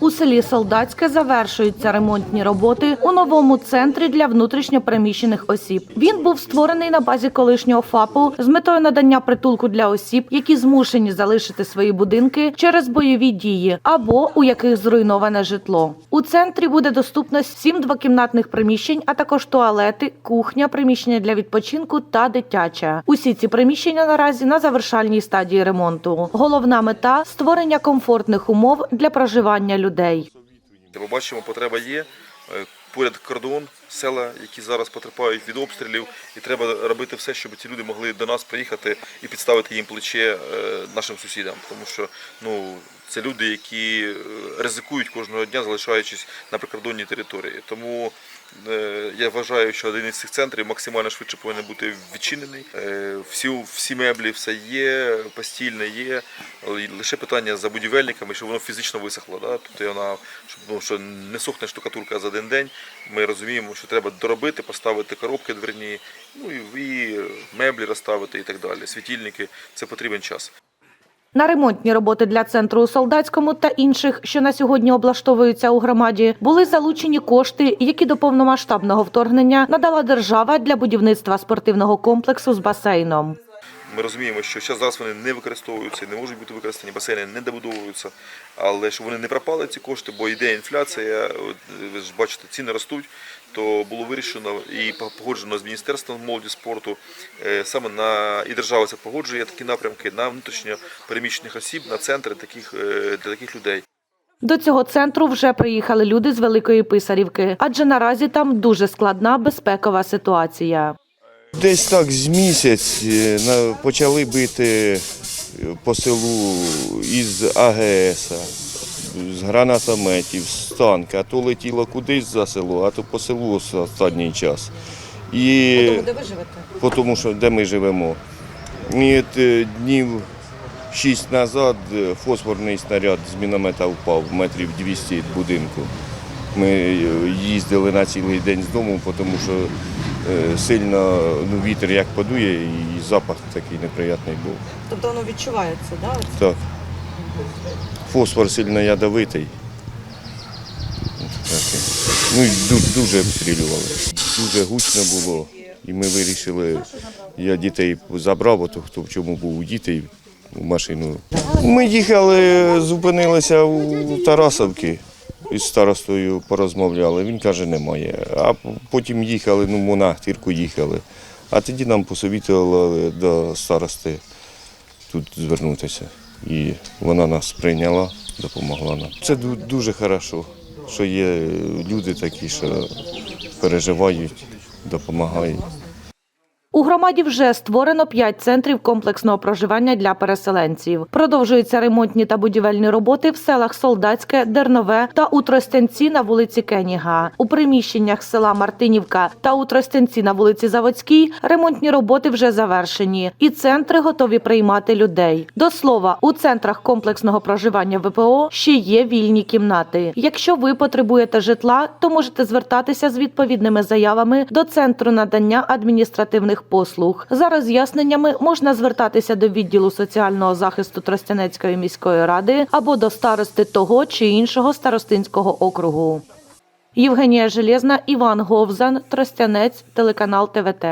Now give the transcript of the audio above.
У селі Солдатське завершуються ремонтні роботи у новому центрі для внутрішньопереміщених осіб. Він був створений на базі колишнього ФАПу з метою надання притулку для осіб, які змушені залишити свої будинки через бойові дії або у яких зруйноване житло. У центрі буде доступно сім двокімнатних приміщень, а також туалети, кухня, приміщення для відпочинку та дитяче. Усі ці приміщення наразі на завершальній стадії ремонту. Головна мета створення комфортних умов для проживання людей. Ми бачимо, потреба є. Е, Поряд кордон, села, які зараз потерпають від обстрілів, і треба робити все, щоб ці люди могли до нас приїхати і підставити їм плече е, нашим сусідам. Тому що ну, це люди, які е, ризикують кожного дня, залишаючись на прикордонній території. Тому я вважаю, що один із цих центрів максимально швидше повинен бути відчинений. Е, Всі, всі меблі, все є, постільне є. Лише питання за будівельниками, щоб воно фізично висохло. Да? Тобто вона, щоб, ну, що не сохне штукатурка за один день. Ми розуміємо, що треба доробити, поставити коробки дверні, ну і меблі розставити і так далі. Світильники це потрібен час. На ремонтні роботи для центру у Солдатському та інших, що на сьогодні облаштовуються у громаді, були залучені кошти, які до повномасштабного вторгнення надала держава для будівництва спортивного комплексу з басейном. Ми розуміємо, що зараз вони не використовуються, не можуть бути використані, басейни не добудовуються, але щоб вони не пропали ці кошти, бо йде інфляція, ви ж бачите, ціни ростуть, то було вирішено і погоджено з Міністерством молоді спорту, е, саме на і держава це погоджує такі напрямки на внутрішньо переміщених осіб, на центри таких е, для таких людей. До цього центру вже приїхали люди з Великої Писарівки, адже наразі там дуже складна безпекова ситуація. Десь так з місяць е, почали бити по селу із АГС, з гранатометів, з танка. А то летіло кудись за село, а то по селу останній час. І Де ви живете? по тому, що де ми живемо. І е, днів шість назад е, фосфорний снаряд з міномета впав метрів 200 від будинку. Ми е, їздили на цілий день з дому, тому що е, сильно ну, вітер як подує, і запах такий неприятний був. Тобто воно відчувається, да? Так. Фосфор сильно ядовитий. Ну і ду- дуже обстрілювали. Дуже гучно було. І ми вирішили, я дітей забрав, бо то хто в чому був у дітей у машину. Ми їхали, зупинилися у Тарасовки. Із старостою порозмовляли. Він каже, немає. А потім їхали, ну, ми Ахтирку їхали. А тоді нам посовітували до старости тут звернутися. І вона нас прийняла, допомогла нам. Це дуже хорошо, що є люди такі, що переживають, допомагають. У громаді вже створено п'ять центрів комплексного проживання для переселенців. Продовжуються ремонтні та будівельні роботи в селах Солдатське, Дернове та у на вулиці Кеніга. У приміщеннях села Мартинівка та у на вулиці Заводській ремонтні роботи вже завершені, і центри готові приймати людей. До слова, у центрах комплексного проживання ВПО ще є вільні кімнати. Якщо ви потребуєте житла, то можете звертатися з відповідними заявами до центру надання адміністративних послуг. За роз'ясненнями можна звертатися до відділу соціального захисту Тростянецької міської ради або до старости того чи іншого старостинського округу. Євгенія Железна, Іван Говзан, Тростянець, телеканал ТВТ.